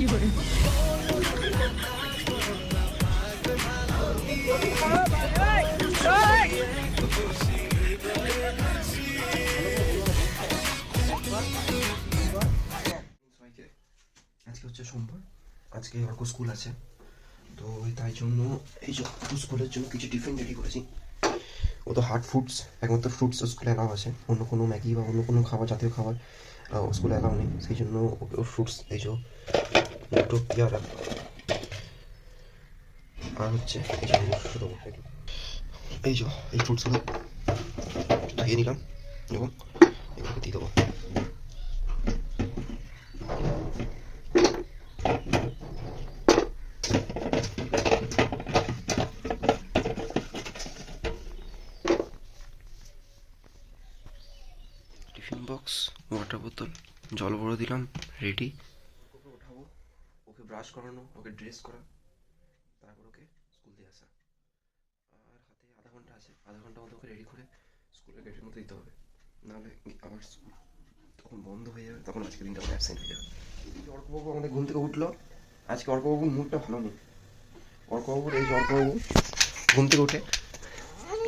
আজকে হচ্ছে সোমবার। আজকে অর্ক স্কুল আছে। তো তাই জন্য এই যে স্কুলের জন্য কিছু টিফিন রেডি করেছি। ও তো হার্ড ফুডস একমাত্র ফ্রুটস স্কুলে অ্যালাউ আছে। অন্য কোনো ম্যাগি বা অন্য কোনো খাবার জাতীয় খাবার। স্কুলে অ্যালাউ নেই সেই জন্য ওর ফ্রুটস এই যে দুটো আর হচ্ছে। এই যে এই ফ্রুটসগুলো ধুয়ে নিলাম, এবং এগুলোকে দিয়ে দেবো টিফিন বক্স ওয়াটার বোতল জল ভরে দিলাম রেডি ওকে ওঠাবো ওকে ব্রাশ করানো ওকে ড্রেস করা তারপর ওকে স্কুল দিয়ে আসা। আর হাতে আধা ঘণ্টা আছে আধা ঘণ্টা মতো ওকে রেডি করে স্কুলের গেটের মতো দিতে হবে। নাহলে আবার স্কুল তখন বন্ধ হয়ে যাবে তখন আজকে দিনটা অ্যাবসেন্ট হয়ে যাবে। এই যে অর্কবাবু আমাদের ঘুম থেকে উঠল। আজকে অর্কবাবুর মুডটা ভালো নেই। অর্কবাবুর এই যে অর্কবাবু ঘুম থেকে উঠে।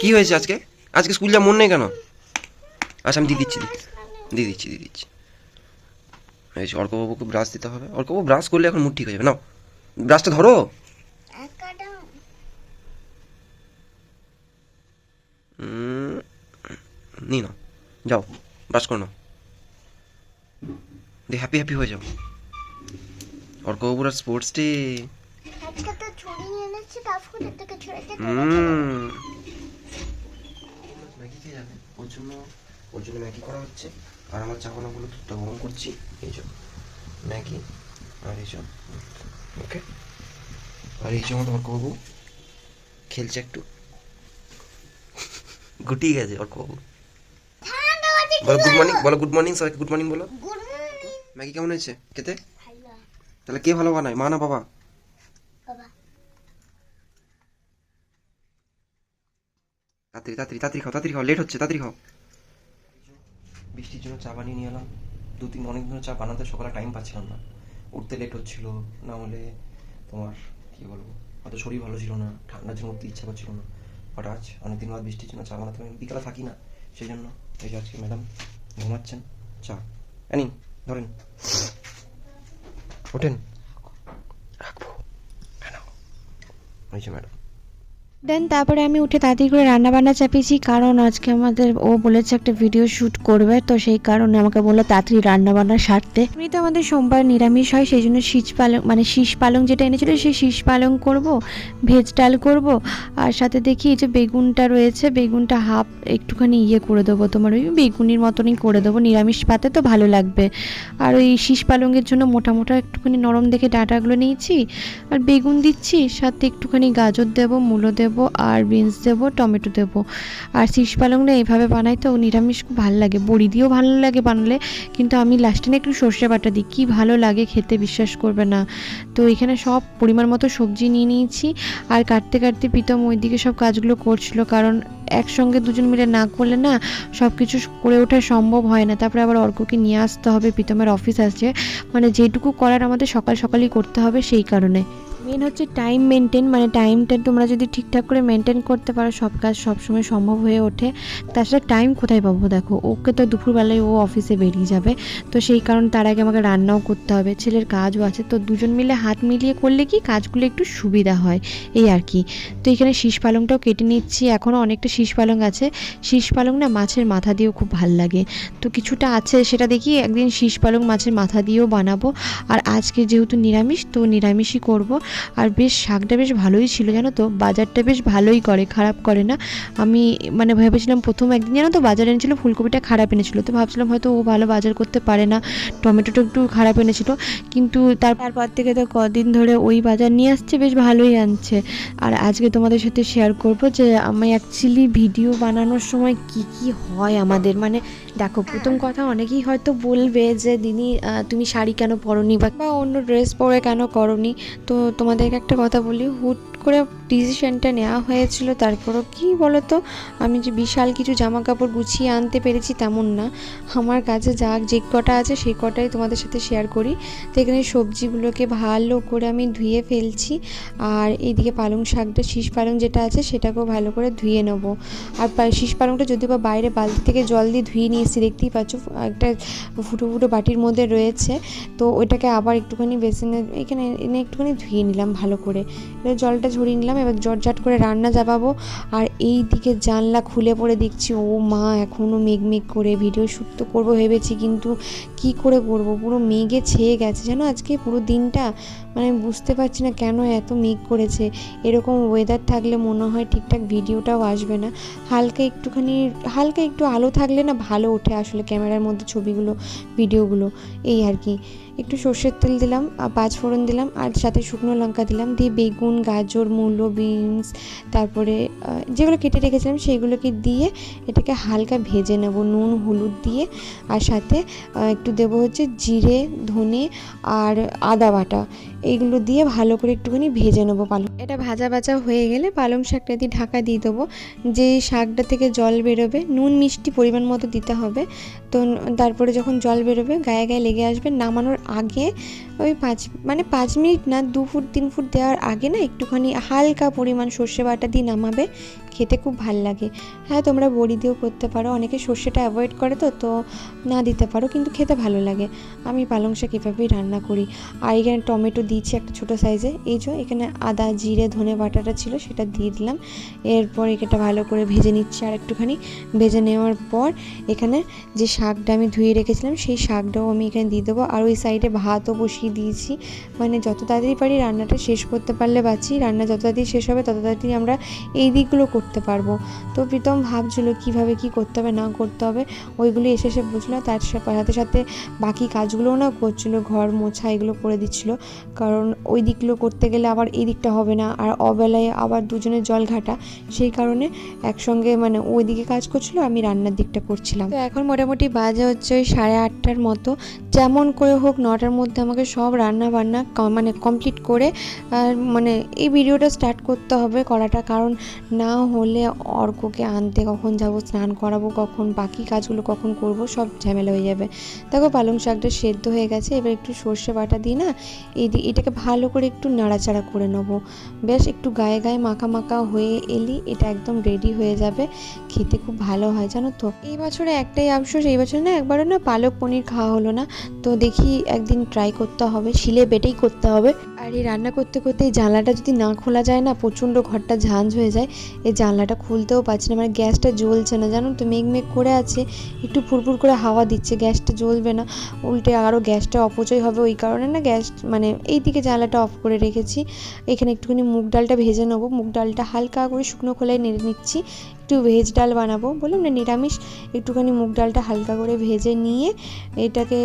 কি হয়েছে আজকে? আজকে স্কুল যা মন নেই কেন? আচ্ছা আমি দিয়ে দিচ্ছি দিয়ে দিচ্ছি দিয়ে দিচ্ছি। এই যে অর্কবাবুকে ব্রাশ দিতে হবে। অর্কবাবু ব্রাশ করলে এখন মুড ঠিক হয়ে যাবে। নাও ব্রাশটা ধরো। নি নাও। যাও ব্রাশ করো নাও। দিয়ে হ্যাপি হ্যাপি হয়ে যাও। অর্কবাবুর আর স্পোর্টস ডে ওর জন্য ওর জন্য ম্যাগি করা হচ্ছে। আর আমার চাপানাগুলো দুধটা গরম করছি এই যে ম্যাগি আর এই যে ওকে। আর এই যে আমাদের অর্কবাবু খেলছে একটু। গুটিয়ে গেছে অর্কবাবু বলো গুড মর্নিং বলো গুড মর্নিং সবাইকে গুড মর্নিং বলো। ম্যাগি কেমন হয়েছে? খেতে? তাহলে কে ভালো বানায়? মা না বাবা? বাবা। তাড়াতাড়ি তাড়াতাড়ি তাড়াতাড়ি খাও তাড়াতাড়ি খাও লেট হচ্ছে তাড়াতাড়ি খাও। বৃষ্টির জন্য চা বানিয়ে নিয়ে এলাম। দু তিন অনেক দিন চা বানাতে সকালে টাইম পাচ্ছিলাম না। উঠতে লেট হচ্ছিল, না হলে তোমার কী বলব? হয়তো শরীর ভালো ছিল না, ঠান্ডার জন্য উঠতে ইচ্ছা করছিল না। বাট আজ অনেক দিন বাদ বৃষ্টির জন্য চা বানাতে আমি বিকালে থাকি না, সেই জন্য এই যে আজকে ম্যাডাম ঘুমাচ্ছেন, চা। আনি ধরেন। ওঠেন। রাখব। ওই যে ম্যাডাম দেন তারপরে আমি উঠে তাড়াতাড়ি করে রান্না বান্না চাপিয়েছি, কারণ আজকে আমাদের ও বলেছে একটা ভিডিও শ্যুট করবে, তো সেই কারণে আমাকে বলল তাড়াতাড়ি রান্না বান্না সারতে। এমনিতে আমাদের সোমবার নিরামিষ হয়, সেই জন্য শীষ পালং মানে শীষ পালং যেটা এনেছিল সেই শীষ পালং করব, ভেজ ডাল করব, আর সাথে দেখি এই যে বেগুনটা রয়েছে, বেগুনটা হাফ একটুখানি ইয়ে করে দেবো, তোমার ওই বেগুনির মতনই করে দেবো, নিরামিষ পাতে তো ভালো লাগবে। আর ওই শীষ পালংয়ের জন্য মোটা মোটা একটুখানি নরম দেখে ডাটাগুলো নিয়েছি, আর বেগুন দিচ্ছি, সাথে একটুখানি গাজর দেবো, মূলো দেবো আর বিনস দেবো, টমেটো দেবো। আর শীষ পালংটা এইভাবে বানাই তো নিরামিষ খুব ভালো লাগে। বড়ি দিয়েও ভালো লাগে বানালে, কিন্তু আমি লাস্টে না একটু সর্ষে বাটা দিই। কী ভালো লাগে খেতে বিশ্বাস করবে না। তো এখানে সব পরিমাণ মতো সবজি নিয়ে নিয়েছি। আর কাটতে কাটতে প্রীতম ওইদিকে সব কাজগুলো করছিল, কারণ একসঙ্গে দুজন মিলে না করলে না সব কিছু করে ওঠা সম্ভব হয় না। তারপরে আবার অর্ককে নিয়ে আসতে হবে, প্রীতমের অফিস আছে। মানে যেটুকু করার আমাদের সকাল সকালই করতে হবে সেই কারণে। মেন হচ্ছে টাইম মেনটেন মানে টাইমটা তোমরা যদি ঠিকঠাক করে মেনটেন করতে পারো, সব কাজ সবসময় সম্ভব হয়ে ওঠে। তাছাড়া টাইম কোথায় পাবো দেখো, ওকে তো দুপুরবেলায় ও অফিসে বেরিয়ে যাবে। তো সেই কারণে তার আগে আমাকে রান্নাও করতে হবে, ছেলের কাজও আছে। তো দুজন মিলে হাত মিলিয়ে করলে কি কাজগুলো একটু সুবিধা হয়, এই আর কি। তো এখানে শীষ পালংটাও কেটে নিচ্ছি, এখনও অনেকটা শীষ পালং আছে। শীষ পালং না মাছের মাথা দিয়েও খুব ভালো লাগে। তো কিছুটা আছে সেটা দেখি, একদিন শীষ পালং মাছের মাথা দিয়েও বানাবো। আর আজকে যেহেতু নিরামিষ, তো নিরামিষই করব। আর বেশ শাকটা বেশ ভালোই ছিল জানো তো? বাজারটা বেশ ভালোই করে খারাপ করে না। আমি মানে ভেবেছিলাম প্রথম একদিন জানো তো বাজার এনেছিল ফুলকপিটা খারাপ এনেছিল। তো ভাবছিলাম হয়তো ও ভালো বাজার করতে পারে না টমেটোটা একটু খারাপ এনেছিল। কিন্তু তার তারপর থেকে তো কদিন ধরে ওই বাজার নিয়ে আসছে বেশ ভালোই আনছে। আর আজকে তোমাদের সাথে শেয়ার করব যে আমি অ্যাকচুয়ালি ভিডিও বানানোর সময় কি কি হয় আমাদের? মানে দেখো প্রথম কথা অনেকেই হয়তো বলবে যে আহ, তুমি শাড়ি কেন পরনি? বা অন্য ড্রেস পরে কেন করনি? তো তোমাদেরকে একটা কথা বলি, হুট করে ডিসিশনটা নেওয়া হয়েছিল, তারপরও কি বলতো? আমি যে বিশাল কিছু জামা কাপড় গুছিয়ে আনতে পেরেছি তেমন না। আমার কাছে যা যে কটা আছে সেই কটাই তোমাদের সাথে শেয়ার করি। তো এখানে সবজিগুলোকে ভালো করে আমি ধুয়ে ফেলছি, আর এইদিকে পালং শাকটা, শীষ পালং যেটা আছে সেটাকেও ভালো করে ধুয়ে নেব। আর শীষ পালংটা যদি বা বাইরে বালতি থেকে জল দিয়ে ধুয়ে নিয়ে এসেছি, দেখতেই পাচ্ছ, একটা ফুটো ফুটো বাটির মধ্যে রয়েছে। তো ওইটাকে আবার একটুখানি বেসিনে, এখানে এনে একটুখানি ধুয়ে নিলাম ভালো করে। এবার জলটা ঝরিয়ে নিলাম, এবার জটঝাট করে রান্না চাপাবো। আর এই দিকে জানলা খুলে পড়ে দেখছি, ও মা এখনও মেঘ মেঘ করে ভিডিও শ্যুট তো করব ভেবেছি, কিন্তু কি করে করব? পুরো মেঘে ছেয়ে গেছে। জানো আজকে পুরো দিনটা? মানে আমি বুঝতে পারছি না কেন এত মেঘ করেছে। এরকম ওয়েদার থাকলে মনে হয় ঠিকঠাক ভিডিওটাও আসবে না। হালকা একটুখানি, হালকা একটু আলো থাকলে না ভালো ওঠে আসলে ক্যামেরার মধ্যে ছবিগুলো, ভিডিওগুলো। এই আর কি। একটু সর্ষের তেল দিলাম আর পাঁচ ফোড়ন দিলাম, আর সাথে শুকনো লঙ্কা দিলাম। দিয়ে বেগুন, গাজর, মূলো, বিনস, তারপরে যেগুলো কেটে রেখেছিলাম সেইগুলোকে দিয়ে এটাকে হালকা ভেজে নেব। নুন, হলুদ দিয়ে। আর সাথে একটু দেবো হচ্ছে জিরে, ধনে আর আদা বাটা। এইগুলো দিয়ে ভালো করে একটুখানি ভেজে নেব পালং এটা ভাজা ভাজা হয়ে গেলে পালং শাকটা দিয়ে ঢাকা দিয়ে দেবো। যে শাকটা থেকে জল বেরোবে, নুন মিষ্টি পরিমাণ মতো দিতে হবে। তো তারপরে যখন জল বেরোবে, গায়ে গায়ে লেগে আসবে, নামানোর আগে ওই পাঁচ মানে পাঁচ মিনিট না, দু ফুট, তিন ফুট দেওয়ার আগে না একটুখানি হালকা পরিমাণ সর্ষে বাটা দিয়ে নামাবে, খেতে খুব ভালো লাগে। হ্যাঁ তোমরা বড়ি দিয়েও করতে পারো, অনেকে সর্ষেটা অ্যাভয়েড করে তো তো না দিতে পারো, কিন্তু খেতে ভালো লাগে। আমি পালং শাক এভাবেই রান্না করি। আর এখানে টমেটো দিয়েছি একটা ছোটো সাইজে এই যে এখানে আদা, জিরে, ধনে বাটাটা ছিল, সেটা দিয়ে দিলাম। এরপর এটা ভালো করে ভেজে নিচ্ছি আর একটুখানি ভেজে নেওয়ার পর এখানে যে শাকটা আমি ধুয়ে রেখেছিলাম, সেই শাকটাও আমি এখানে দিয়ে দেবো। আর ওই সাইডে ভাতও বসিয়ে দিয়েছি। মানে যত তাড়াতাড়ি পারি রান্নাটা শেষ করতে পারলে বাঁচি, রান্না যত তাড়াতাড়ি শেষ হবে তত তাড়াতাড়ি আমরা এই দিকগুলো করতে পারব। তো প্রীতম ভাবছিল কীভাবে কি করতে হবে, না করতে হবে, ওইগুলি এসে এসে বুঝলো। তার সাথে সাথে বাকি কাজগুলোও না করছিল, ঘর মোছা এগুলো করে দিচ্ছিল। কারণ ওই দিকগুলো করতে গেলে আবার এই দিকটা হবে না। আর অবেলায় আবার দুজনে জল ঘাটা, সেই কারণে একসঙ্গে মানে ওই দিকে কাজ করছিল, আমি রান্নার দিকটা করছিলাম। তো এখন মোটামুটি বাজে হচ্ছে ওই সাড়ে আটটার মতো। যেমন করে হোক নটার মধ্যে আমাকে সব রান্না বান্না মানে কমপ্লিট করে মানে এই ভিডিওটা স্টার্ট করতে হবে করাটা। কারণ না হলে অর্ককে আনতে কখন যাব, স্নান করাবো কখন, বাকি কাজগুলো কখন করব, সব ঝামেলা হয়ে যাবে। দেখো পালং শাকটা সেদ্ধ হয়ে গেছে, এবার একটু সর্ষে বাটা দিই না এই এটাকে ভালো করে একটু নাড়াচাড়া করে নেব। বেশ একটু গায়ে গায়ে মাখা মাখা হয়ে এলি, এটা একদম রেডি হয়ে যাবে। খেতে খুব ভালো হয়, জানো তো? এই বছরে একটাই আফসোস, এই বছর না একবারও না পালক পনির খাওয়া হলো না। তো দেখি একদিন ট্রাই করতে হবে, শিলে বেটেই করতে হবে। আর এই রান্না করতে করতে এই জানলাটা যদি না খোলা যায় না, প্রচণ্ড ঘরটা ঝাঁঝ হয়ে যায়। এই জানলাটা খুলতেও পারছি না মানে গ্যাসটা জ্বলছে না। জানো তো মেঘ মেঘ করে আছে, একটু ফুরফুর করে হাওয়া দিচ্ছে, গ্যাসটা জ্বলবে না। উল্টে আরও গ্যাসটা অপচয় হবে, ওই কারণে না গ্যাস মানে এই দিকে জানলাটা অফ করে রেখেছি। এখানে একটুখানি মুগ ডালটা ভেজে নেব। মুগ ডালটা হালকা করে শুকনো খোলায় নেড়ে নিচ্ছি। একটু ভেজ ডাল বানাবো। বললাম, না, নিরামিষ। একটুখানি মুগ ডালটা হালকা করে ভেজে নিয়ে এটাকে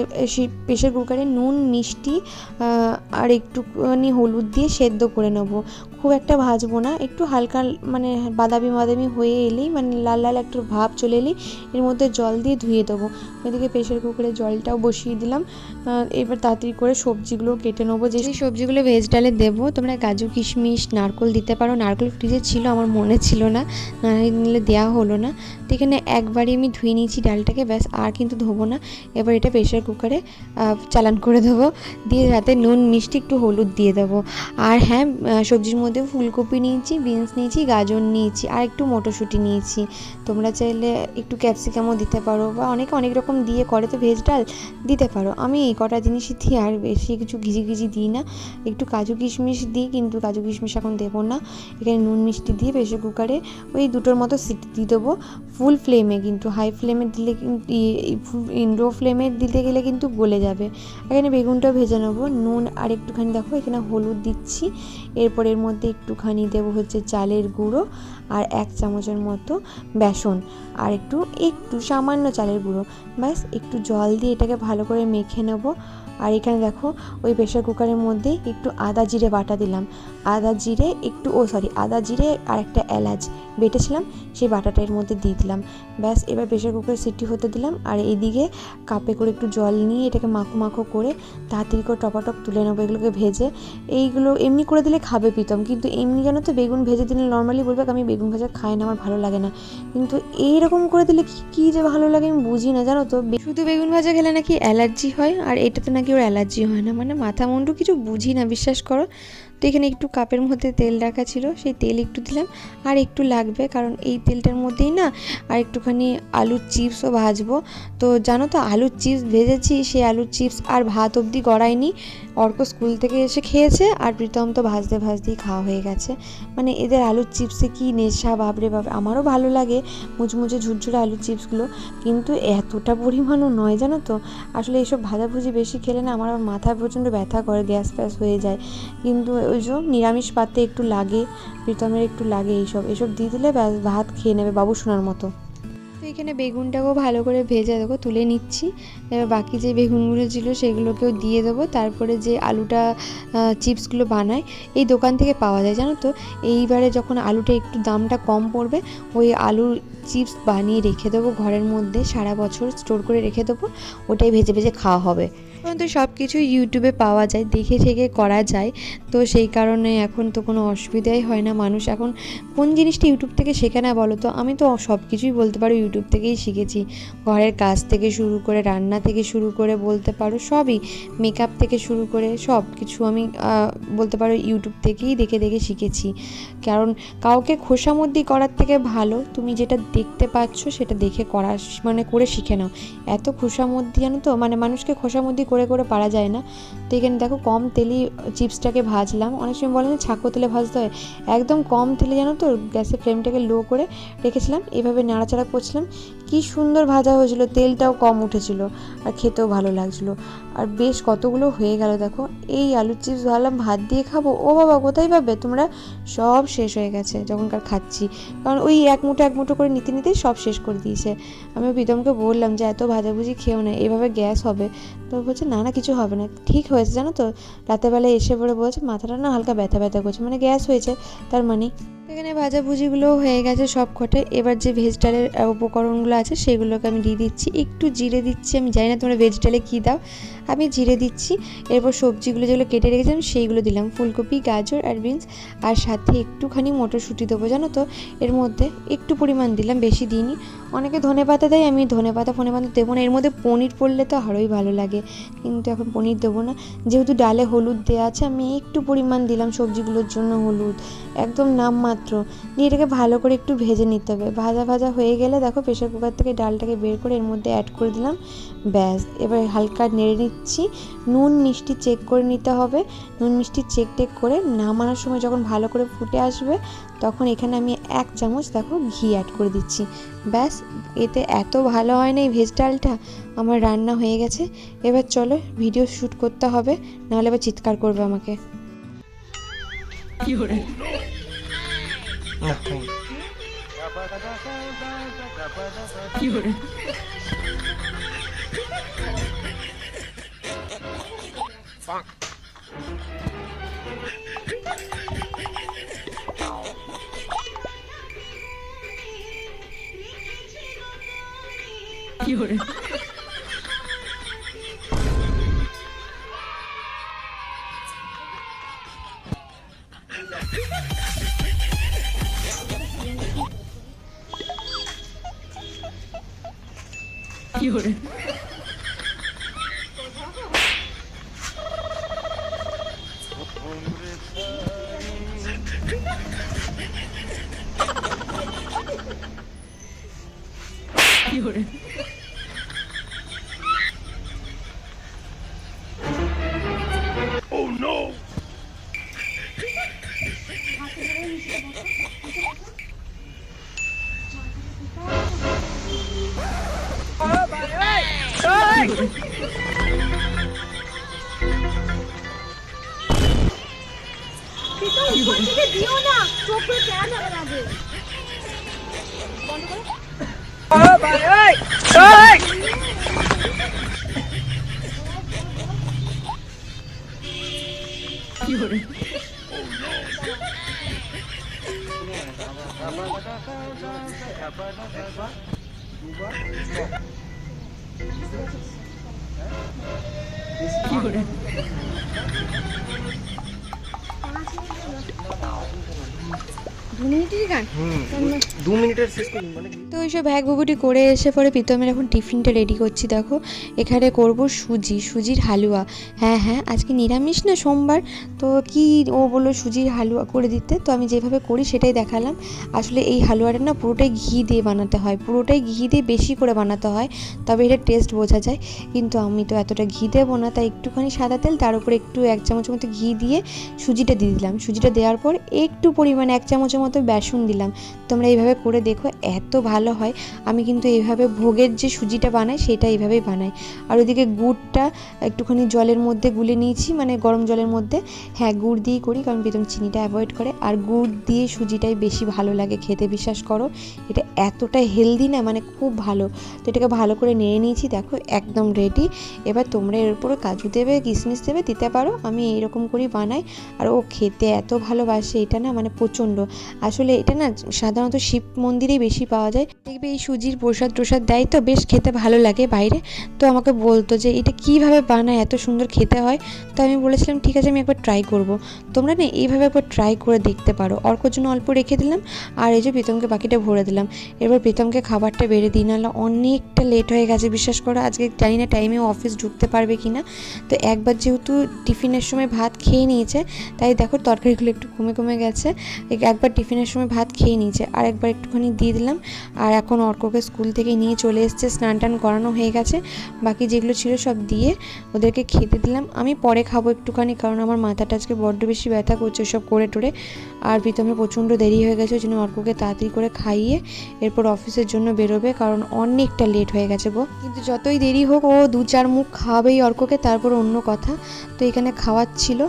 প্রেশার কুকারে নুন, মিষ্টি আর একটুখানি হলুদ দিয়ে সেদ্ধ করে নেব। খুব একটা ভাজবো না। একটু হালকা মানে বাদামি বাদামি হয়ে এলেই মানে লাল লাল একটু ভাব চলে এলেই এর মধ্যে জল দিয়ে ধুয়ে দেবো। এদিকে প্রেশার কুকারে জলটাও বসিয়ে দিলাম। এবার তাড়াতাড়ি করে সবজিগুলো কেটে নেব। যে সবজিগুলো ভেজ ডালে দেবো, তোমরা কাজু, কিশমিশ, নারকোল দিতে পারো। নারকোল ফ্রিজে ছিল, আমার মনে ছিল না। নিলে দেওয়া হলো না। তো এখানে একবারই আমি ধুয়ে নিয়েছি ডালটাকে, ব্যাস আর কিন্তু ধোবো না। এবার এটা প্রেশার কুকারে চালান করে দেবো। দিয়ে যাতে নুন, মিষ্টি, একটু হলুদ দিয়ে দেবো। আর হ্যাঁ সবজির মধ্যে ফুলকপি নিয়েছি, বিনস নিয়েছি, গাজর নিয়েছি, আর একটু মটরশুঁটি নিয়েছি। তোমরা চাইলে একটু ক্যাপসিকামও দিতে পারো বা অনেকে অনেক রকম দিয়ে করে তো ভেজ ডাল দিতে পারো। আমি এই কটা জিনিসই দিই, আর বেশি কিছু ঘিজি ঘিজি দিই না। একটু কাজু কিশমিশ দিই, কিন্তু কাজু কিশমিশ এখন দেবো না। এখানে নুন, মিষ্টি দিয়ে প্রেশার কুকারে ওই দুটোর মতো সিটি দিয়ে দেবো। ফুল ফ্লেমে কিন্তু হাই ফ্লেমে দিলে কিন্তু লো ফ্লেমে দিতে গেলে কিন্তু গলে যাবে। এখানে বেগুনটাও ভেজে নেব, নুন আর একটুখানি দেখো, এখানে হলুদ দিচ্ছি। এরপর এর মধ্যে একটুখানি দেবো হচ্ছে চালের গুঁড়ো আর এক চামচের মতো বেসন। আর একটু একটু সামান্য চালের গুঁড়ো, ব্যাস, একটু জল দিয়ে এটাকে ভালো করে মেখে নেব। আর এখানে দেখো, ওই প্রেশার কুকারের মধ্যে একটু আদা জিরে বাটা দিলাম। আদা জিরে একটু, ও সরি আদা জিরে আর একটা এলাচ বেটেছিলাম, সেই বাটাটা এর মধ্যে দিয়ে দিলাম। ব্যাস, এবার প্রেশার কুকারে সিটি হতে দিলাম আর এইদিকে কাপে করে একটু জল নিয়ে এটাকে মাখো মাখো করে তাড়াতাড়ি করে টপাটপ তুলে নেব এগুলোকে ভেজে। এইগুলো এমনি করে দিলে খাবে প্রীতম, কিন্তু এমনি জানো তো বেগুন ভেজে দিলে নর্মালি বলবে আমি বেগুন ভাজা খাই না, আমার ভালো লাগে না। কিন্তু এইরকম করে দিলে কি, কী যে ভালো লাগে আমি বুঝি না, জানো তো? শুধু বেগুন ভাজা খেলে নাকি অ্যালার্জি হয়, আর এটাতে নাকি ওর অ্যালার্জি হয় না। মানে মাথা মুন্ডু কিছু বুঝি না বিশ্বাস করো। তো এখানে একটু কাপের মধ্যে তেল রাখা ছিল, সেই তেল একটু দিলাম। আর একটু লাগবে, কারণ এই তেলটার মধ্যেই না আর একটুখানি আলুর চিপসও ভাজবো। তো জানো তো, আলুর চিপস ভেজেছি, সেই আলুর চিপস আর ভাত অবধি গড়ায়নি অর্ক স্কুল থেকে এসে খেয়েছে আর প্রীতম তো ভাজতে ভাজতেই খাওয়া হয়ে গেছে। মানে এদের আলুর চিপসে কি নেশা বাবরে বাবরে আমারও ভালো লাগে মুচমুচে ঝুরঝুরে আলুর চিপসগুলো। কিন্তু এতটা পরিমাণও নয় জানো তো। আসলে এইসব ভাজাভুজি বেশি খেলে না আমার মাথায় প্রচণ্ড ব্যথা করে, গ্যাস ফ্যাস হয়ে যায়। কিন্তু ওই যে নিরামিষ পাতে একটু লাগে, প্রীতমের একটু লাগে এইসব। এসব দিয়ে দিলে ভাত খেয়ে নেবে বাবু শোনার মতো। তো এখানে বেগুনটাকেও ভালো করে ভেজে দেবো তুলে নিচ্ছি। এবার বাকি যে বেগুনগুলো ছিল সেগুলোকেও দিয়ে দেবো। তারপরে যে আলুটা চিপসগুলো বানায় এই দোকান থেকে পাওয়া যায়, জানো তো? এইবারে যখন আলুটা একটু দামটা কম পড়বে, ওই আলুর চিপস বানিয়ে রেখে দেবো ঘরের মধ্যে, সারা বছর স্টোর করে রেখে দেবো, ওটাই ভেজে ভেজে খাওয়া হবে। এখন তো সব কিছুই ইউটিউবে পাওয়া যায়, দেখে থেকে করা যায়। তো সেই কারণে এখন তো কোনো অসুবিধাই হয় না মানুষ। এখন কোন জিনিসটি ইউটিউব থেকে শেখে না বলো তো? আমি তো সব কিছুই বলতে পারো ইউটিউব থেকেই শিখেছি। ঘরের কাজ থেকে শুরু করে, রান্না থেকে শুরু করে বলতে পারো, সবই মেকআপ থেকে শুরু করে সব কিছু আমি বলতে পারো ইউটিউব থেকেই দেখে দেখে শিখেছি। কারণ কাউকে খোসামদ্দি করার থেকে ভালো, তুমি যেটা দেখতে পাচ্ছ সেটা দেখে করা মানে করে শিখে নাও। এত খোসামদ্দি জানো তো? মানে মানুষকে খোসামদ্দি করে করে করে পারা যায় না। তো এখানে দেখো কম তেলেই চিপসটাকে ভাজলাম। অনেক সময় বলে না, ছাঁকো তেলে ভাজতে হয়। একদম কম তেলে জানো তো, গ্যাসের ফ্লেমটাকে লো করে রেখেছিলাম। এভাবে নাড়াচাড়া করছিলাম। কি সুন্দর ভাজা হয়েছিল, তেলটাও কম উঠেছিল আর খেতেও ভালো লাগছিল। আর বেশ কতগুলো হয়ে গেল দেখো, এই আলুর চিপস ভাবলাম ভাত দিয়ে খাব। ও বাবা, কোথায় পাবে? তোমরা সব শেষ হয়ে গেছে যখনকার খাচ্ছি। কারণ ওই এক মুঠো এক মুঠো করে নিতে নিতেই সব শেষ করে দিয়েছে। আমি প্রীতমকে বললাম যে, এত ভাজাভুজি খেও না, এভাবে গ্যাস হবে। তো বলছে, না না, কিছু হবে না, ঠিক হয়েছে, জানো তো? রাতেরবেলায় এসে পড়ে বলছে, মাথাটা না হালকা ব্যথা ব্যথা করছে। মানে গ্যাস হয়েছে, তার মানে এখানে ভাজাভুজিগুলো হয়ে গেছে সব কটে। এবার যে ভেজ ডালের উপকরণগুলো আছে, সেগুলোকে আমি দিয়ে দিচ্ছি। একটু জিরে দিচ্ছি, আমি জানি না তোমরা ভেজ ডালে কী দাও। আমি জিরে দিচ্ছি, এরপর সবজিগুলো যেগুলো কেটে রেখেছিলাম সেইগুলো দিলাম। ফুলকপি, গাজর আর বিনস, আর সাথে একটুখানি মটরশুঁটি দেবো, জানো তো? এর মধ্যে একটু পরিমাণ দিলাম, বেশি দিইনি। অনেকে ধনে পাতা দেয়, আমি ধনে পাতা, ফোনে পাতা দেবো না। এর মধ্যে পনির পড়লে তো আরোই ভালো লাগে, কিন্তু এখন পনির দেবো না। যেহেতু ডালে হলুদ দেওয়া আছে, আমি একটু পরিমাণ দিলাম সবজিগুলোর জন্য হলুদ, একদম নামমাত্র দিয়ে এটাকে ভালো করে একটু ভেজে নিতে হবে। ভাজা ভাজা হয়ে গেলে দেখো প্রেশার কুকার থেকে ডালটাকে বের করে এর মধ্যে অ্যাড করে দিলাম। ব্যাস এবার হালকা নেড়ে নিচ্ছি। নুন মিষ্টি চেক করে নিতে হবে। নুন মিষ্টি চেক টেক করে নামানোর সময় যখন ভালো করে ফুটে আসবে তখন এখানে আমি এক চামচ দেখো ঘি অ্যাড করে দিচ্ছি। ব্যাস এতে এত ভালো হয় না এই ভেজ ডালটা আমার রান্না হয়ে গেছে। এবার চলো ভিডিও শ্যুট করতে হবে নাহলে এবার চিৎকার করবে আমাকে। না হয়নি। দিও তো ওইসব ভ্যাগ ভুবুটি করে এসে পরে প্রীতমের এখন টিফিনটা রেডি করছি, দেখো। এখানে করব সুজি, সুজির হালুয়া। হ্যাঁ হ্যাঁ আজকে নিরামিষ না সোমবার? তো কি ও বলল সুজির হালুয়া করে দিতে? তো আমি যেভাবে করি সেটাই দেখালাম। আসলে এই হালুয়াটা না পুরোটাই ঘি দিয়ে বানাতে হয়। পুরোটাই ঘি দিয়ে বেশি করে বানাতে হয়, তবে এটা টেস্ট বোঝা যায়। কিন্তু আমি তো এতটা ঘি দেবো না, তাই একটুখানি সাদা তেল, তার উপরে একটু এক চামচের মতো ঘি দিয়ে সুজিটা দিয়ে দিলাম। সুজিটা দেওয়ার পর একটু পরিমাণে এক চামচের মতো বেসন দিলাম। তোমরা এইভাবে করে দেখো। এত ভালো হয়, আমি কিন্তু এইভাবে ভোগের যে সুজিটা বানাই সেটা এইভাবেই বানাই। আর ওইদিকে গুড়টা একটুখানি জলের মধ্যে গুলে নিয়েছি মানে গরম জলের মধ্যে। হ্যাঁ গুড় দিয়েই করি, কারণ প্রীতম চিনিটা অ্যাভয়েড করে। আর গুড় দিয়ে সুজিটাই বেশি ভালো লাগে খেতে, বিশ্বাস করো। এটা এতটা হেলদি না মানে খুব ভালো। তো এটাকে ভালো করে নেড়ে নিয়েছি, দেখো একদম রেডি এবার তোমরা এর উপরে কাজু দেবে, কিশমিশ দেবে, দিতে পারো। আমি এইরকম করেই বানাই। আর ও খেতে এত ভালোবাসে, এটা না মানে প্রচণ্ড। আসলে এটা না সাধারণত শিব মন্দিরেই বেশি পাওয়া যায়। দেখবে এই সুজির প্রসাদ প্রসাদ দেয় তো, বেশ খেতে ভালো লাগে বাইরে। তো আমাকে বলতো যে, এটা কীভাবে বানায়? এত সুন্দর খেতে হয়? তো আমি বলেছিলাম, ঠিক আছে, আমি একবার ট্রাই করব। তোমরা না এইভাবে একবার ট্রাই করে দেখতে পারো। অর্কর জন্য অল্প রেখে দিলাম, আর এই যে প্রীতমকে বাকিটা ভরে দিলাম। এবার প্রীতমকে খাবারটা বেড়ে দিই নাহলে অনেকটা লেট হয়ে গেছে, বিশ্বাস করো। আজকে জানি না টাইমে অফিস ঢুকতে পারবে কি না তো একবার যেহেতু টিফিনের সময় ভাত খেয়ে নিয়েছে, তাই দেখো তরকারিগুলো একটু কমে কমে গেছে। একবার টিফিনের সময় ভাত খেয়ে নিয়েছে, আর একবার একটুখানি দিয়ে দিলাম। আর এখন অর্ককে স্কুল থেকে নিয়ে চলে এসছে, স্নান টান করানো হয়ে গেছে। বাকি যেগুলো ছিল সব দিয়ে ওদেরকে খেতে দিলাম। আমি পরে খাব একটুখানি, কারণ আমার মাথাটা আজকে বড্ড বেশি ব্যথা করছে সব করে টোরে। আর প্রীতমের প্রচণ্ড দেরি হয়ে গেছে, ওই জন্য অর্ককে তাড়াতাড়ি করে খাইয়ে এরপর অফিসের জন্য বেরোবে, কারণ অনেকটা লেট হয়ে গেছে গো। কিন্তু যতই দেরি হোক, ও দু চার মুখ খাওয়াবেই অর্ককে, তারপর অন্য কথা। তো এখানে খাওয়াচ্ছিল।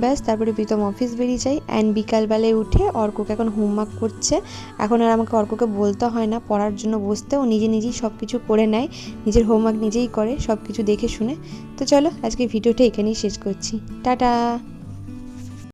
ব্যাস, তারপরে প্রীতম অফিস বেরিয়ে যায় অ্যান্ড বিকালবেলায় উঠে অর্ককে এখন হোমওয়ার্ক করছে। এখন আর আমাকে অর্ককে বলতে হয় না, পড়ার জন্য বসতে। ও নিজে নিজেই সব কিছু করে নেয়, নিজের হোমওয়ার্ক নিজেই করে সব কিছু দেখে শুনে। তো চলো আজকে ভিডিওটা এখানেই শেষ করছি। টাটা!